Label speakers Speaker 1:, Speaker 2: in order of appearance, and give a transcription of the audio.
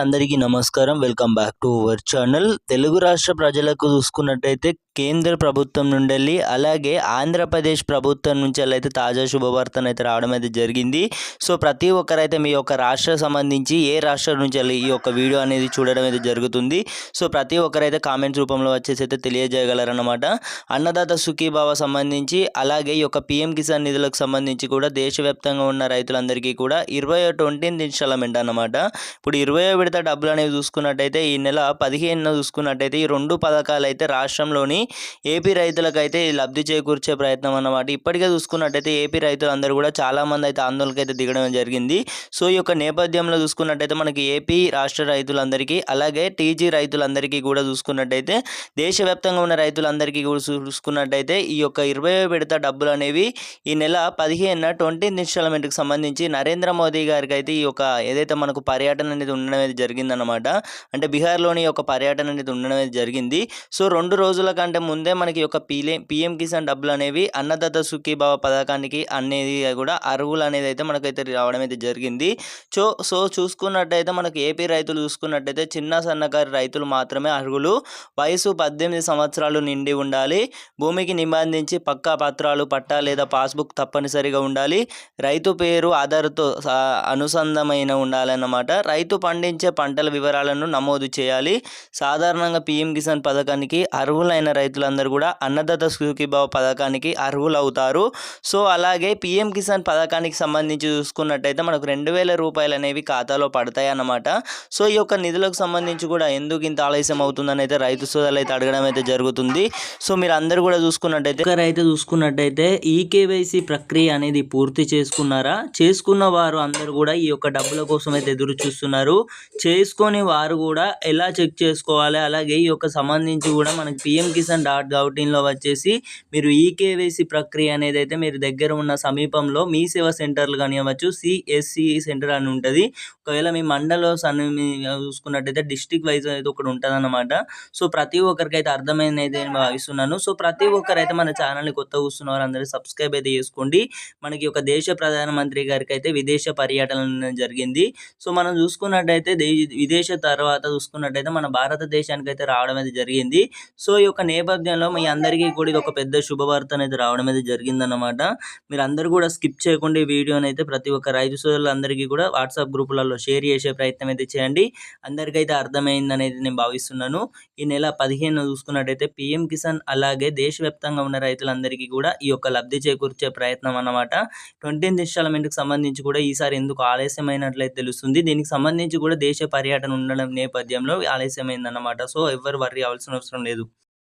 Speaker 1: అందరికీ నమస్కారం. Welcome back to our channel. Telugu రాష్ట్ర ప్రజలకు చూసుకున్నట్టయితే కేంద్ర ప్రభుత్వం నుండి వెళ్ళి అలాగే ఆంధ్రప్రదేశ్ ప్రభుత్వం నుంచి అయితే తాజా శుభవార్తను అయితే రావడం అయితే జరిగింది. సో ప్రతి ఒక్కరైతే మీ యొక్క రాష్ట్ర సంబంధించి ఏ రాష్ట్రం నుంచి వెళ్ళి ఈ యొక్క వీడియో అనేది చూడడం అయితే జరుగుతుంది. సో ప్రతి ఒక్కరైతే కామెంట్స్ రూపంలో వచ్చేసి అయితే తెలియజేయగలరన్నమాట. అన్నదాత సుఖీభావ సంబంధించి అలాగే ఈ యొక్క పిఎం కిసాన్ నిధులకు సంబంధించి కూడా దేశవ్యాప్తంగా ఉన్న రైతులందరికీ కూడా ఇరవై ట్వంటీ ఇన్స్టాల్మెంట్ అన్నమాట. ఇప్పుడు ఇరవై విడత డబ్బులు అనేవి చూసుకున్నట్టయితే ఈ నెల పదిహేనున చూసుకున్నట్టయితే ఈ రెండు పథకాలు అయితే రాష్ట్రంలోని ఏపీ రైతులకైతే లబ్ధి చేకూర్చే ప్రయత్నం అన్నమాట. ఇప్పటికే చూసుకున్నట్టయితే ఏపీ రైతులందరూ కూడా చాలామంది అయితే ఆందోళనకు అయితే దిగడం జరిగింది. సో ఈ యొక్క నేపథ్యంలో చూసుకున్నట్టయితే మనకి ఏపీ రాష్ట్ర రైతులందరికీ అలాగే టీజీ రైతులందరికీ కూడా చూసుకున్నట్టయితే దేశవ్యాప్తంగా ఉన్న రైతులందరికీ కూడా చూసుకున్నట్టయితే ఈ యొక్క ఇరవై విడత డబ్బులు అనేవి ఈ నెల పదిహేనున ట్వంటీ ఇన్స్టాల్మెంట్కి సంబంధించి నరేంద్ర మోదీ గారికి అయితే ఈ యొక్క ఏదైతే మనకు పర్యటన అనేది ఉండడం అనేది జరిగిందనమాట అంటే బీహార్లోని యొక్క పర్యటన అనేది ఉండడం అనేది జరిగింది. సో రెండు రోజుల కంటే ముందే మనకి యొక్క పీలే పిఎం కిసాన్ డబ్బులు అనేవి అన్నదాత సుఖీభావ పథకానికి అనేది కూడా అర్హులు అనేది అయితే మనకైతే రావడం అయితే జరిగింది. సో సో చూసుకున్నట్టయితే మనకి ఏపీ రైతులు చూసుకున్నట్టయితే చిన్న సన్నకారు రైతులు మాత్రమే అర్హులు. వయసు పద్దెనిమిది సంవత్సరాలు నిండి ఉండాలి. భూమికి నిబంధించి పక్కా పత్రాలు పట్టా లేదా పాస్బుక్ తప్పనిసరిగా ఉండాలి. రైతు పేరు ఆధార్తో అనుసంధమైన ఉండాలన్నమాట. రైతు పండించే పంటల వివరాలను నమోదు చేయాలి. సాధారణంగా పిఎం కిసాన్ పథకానికి అర్హులైన రైతులందరూ కూడా అన్నదాత సుఖీభావ పథకానికి అర్హులవుతారు. సో అలాగే పిఎం కిసాన్ పథకానికి సంబంధించి చూసుకున్నట్టయితే మనకు రెండు వేల రూపాయలు అనేవి ఖాతాలో పడతాయి అన్నమాట. సో ఈ యొక్క నిధులకు సంబంధించి కూడా ఎందుకు ఇంత ఆలస్యం అవుతుందని అయితే రైతు సోదరులు అయితే అడగడం అయితే జరుగుతుంది. సో మీరు అందరూ కూడా చూసుకున్నట్టయితే రైతు చూసుకున్నట్టయితే ఈ కేవైసీ ప్రక్రియ అనేది పూర్తి చేసుకున్నారా? చేసుకున్న వారు అందరూ కూడా ఈ యొక్క డబ్బుల కోసం అయితే ఎదురు చూస్తున్నారు. చేసుకొని వారు కూడా ఎలా చెక్ చేసుకోవాలి? అలాగే ఈ యొక్క సంబంధించి కూడా మనకి పిఎం కిసాన్ డాట్ గౌటిన్లో వచ్చేసి మీరు ఈకేవైసీ ప్రక్రియ అనేది అయితే మీరు దగ్గర ఉన్న సమీపంలో మీ సేవా సెంటర్లు కానివ్వచ్చు సిఎస్సి సెంటర్ అని ఉంటుంది. ఒకవేళ మీ మండలం సన్ని చూసుకున్నట్టయితే డిస్టిక్ వైజ్ అయితే ఒకటి ఉంటుంది అనమాట సో ప్రతి ఒక్కరికి అయితే అర్థమైంది అయితే నేను భావిస్తున్నాను. సో ప్రతి ఒక్కరైతే మన ఛానల్ని కొత్త చూస్తున్న అందరూ సబ్స్క్రైబ్ అయితే చేసుకోండి. మనకి ఒక దేశ ప్రధానమంత్రి గారికి అయితే విదేశ పర్యటన జరిగింది. సో మనం చూసుకున్నట్టయితే విదేశ తర్వాత చూసుకున్నట్టయితే మన భారతదేశానికి అయితే రావడం అయితే జరిగింది. సో ఈ యొక్క నేపథ్యంలో మీ అందరికీ కూడా ఇది ఒక పెద్ద శుభవార్త అనేది రావడం అయితే జరిగిందన్నమాట. మీరు అందరూ కూడా స్కిప్ చేయకుండా ఈ వీడియోని అయితే ప్రతి ఒక్క రైతు సోదరులందరికీ కూడా వాట్సాప్ గ్రూపులలో షేర్ చేసే ప్రయత్నం అయితే చేయండి. అందరికైతే అర్థమైంది అనేది నేను భావిస్తున్నాను. ఈ నెల పదిహేను చూసుకున్నట్టయితే పిఎం కిసాన్ అలాగే దేశవ్యాప్తంగా ఉన్న రైతులందరికీ కూడా ఈ యొక్క లబ్ధి చేకూర్చే ప్రయత్నం అన్నమాట. ట్వంటీన్త్ ఇన్స్టాల్మెంట్కి సంబంధించి కూడా ఈసారి ఎందుకు ఆలస్యమైనట్లయితే తెలుస్తుంది. దీనికి సంబంధించి కూడా దేశ పర్యటన ఉండడం నేపథ్యంలో ఆలస్యమైందన్నమాట. సో ఎవరు వర్రీ అవ్వాల్సిన అవసరం లేదు.